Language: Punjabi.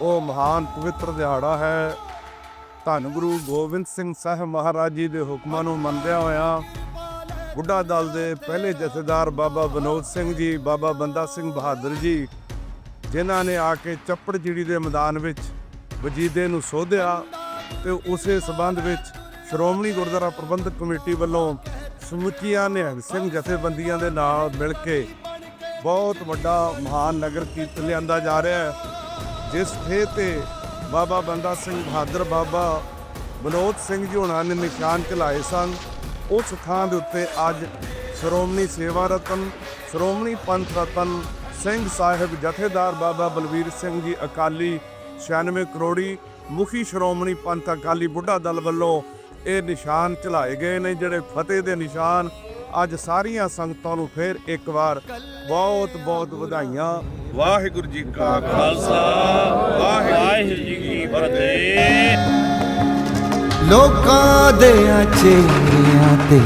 ਉਹ ਮਹਾਨ ਪਵਿੱਤਰ ਦਿਹਾੜਾ ਹੈ। ਧੰਨ ਗੁਰੂ ਗੋਬਿੰਦ ਸਿੰਘ ਸਾਹਿਬ ਮਹਾਰਾਜ ਜੀ ਦੇ ਹੁਕਮਾਂ ਨੂੰ ਮੰਨਦਿਆਂ ਹੋਇਆਂ ਬੁੱਢਾ ਦਲ ਦੇ ਪਹਿਲੇ ਜਥੇਦਾਰ ਬਾਬਾ ਵਿਨੋਦ ਸਿੰਘ ਜੀ, ਬਾਬਾ ਬੰਦਾ ਸਿੰਘ ਬਹਾਦਰ ਜੀ, ਜਿਨ੍ਹਾਂ ਨੇ ਆ ਕੇ ਚੱਪੜ ਚਿੜੀ ਦੇ ਮੈਦਾਨ ਵਿੱਚ ਵਜੀਦੇ ਨੂੰ ਸੋਧਿਆ ਤੇ ਉਸੇ ਸਬੰਧ ਵਿੱਚ ਸ਼੍ਰੋਮਣੀ ਗੁਰਦੁਆਰਾ ਪ੍ਰਬੰਧਕ ਕਮੇਟੀ ਵੱਲੋਂ ਸਮੁੱਚੀਆਂ ਨਿਹੰਗ ਸਿੰਘ ਜਥੇਬੰਦੀਆਂ ਦੇ ਨਾਲ ਮਿਲ ਕੇ ਬਹੁਤ ਵੱਡਾ ਮਹਾਨ ਨਗਰ ਕੀਰਤਨ ਲਿਆਂਦਾ ਜਾ ਰਿਹਾ ਹੈ। ਜਿਸ ਥੇ ਤੇ ਬਾਬਾ ਬੰਦਾ ਸਿੰਘ ਬਹਾਦਰ ਬਾਬਾ ਵਿਨੋਦ ਸਿੰਘ ਜੀ ਹੋਣਾ ਨੇ ਨਿਸ਼ਾਨ ਚਲਾਏ ਸਨ, ਉਸ ਥਾਂ ਦੇ ਉੱਤੇ ਅੱਜ ਸ਼੍ਰੋਮਣੀ ਸੇਵਾ ਰਤਨ, ਸ਼੍ਰੋਮਣੀ ਪੰਥ ਰਤਨ ਸਿੰਘ ਸਾਹਿਬ ਜਥੇਦਾਰ ਬਾਬਾ ਬਲਵੀਰ ਸਿੰਘ ਜੀ ਅਕਾਲੀ 96 ਕਰੋੜੀ ਮੁਖੀ ਸ਼੍ਰੋਮਣੀ ਪੰਥ ਅਕਾਲੀ ਬੁੱਢਾ ਦਲ ਵੱਲੋਂ ਇਹ ਨਿਸ਼ਾਨ ਚਲਾਏ ਗਏ ਨੇ, ਜਿਹੜੇ ਫਤਿਹ ਦੇ ਨਿਸ਼ਾਨ ਅੱਜ ਸਾਰੀਆਂ ਸੰਗਤਾਂ ਨੂੰ ਫਿਰ ਇੱਕ ਵਾਰ ਬਹੁਤ ਬਹੁਤ ਵਧਾਈਆਂ। ਵਾਹਿਗੁਰੂ ਜੀ ਕਾ ਖਾਲਸਾ ਵਾਹਿਗੁਰੂ ਜੀ ਕੀ ਫਤਿਹ। ਲੋਕਾਂ ਦੇ ਚਿਹਰਿਆਂ ਤੇ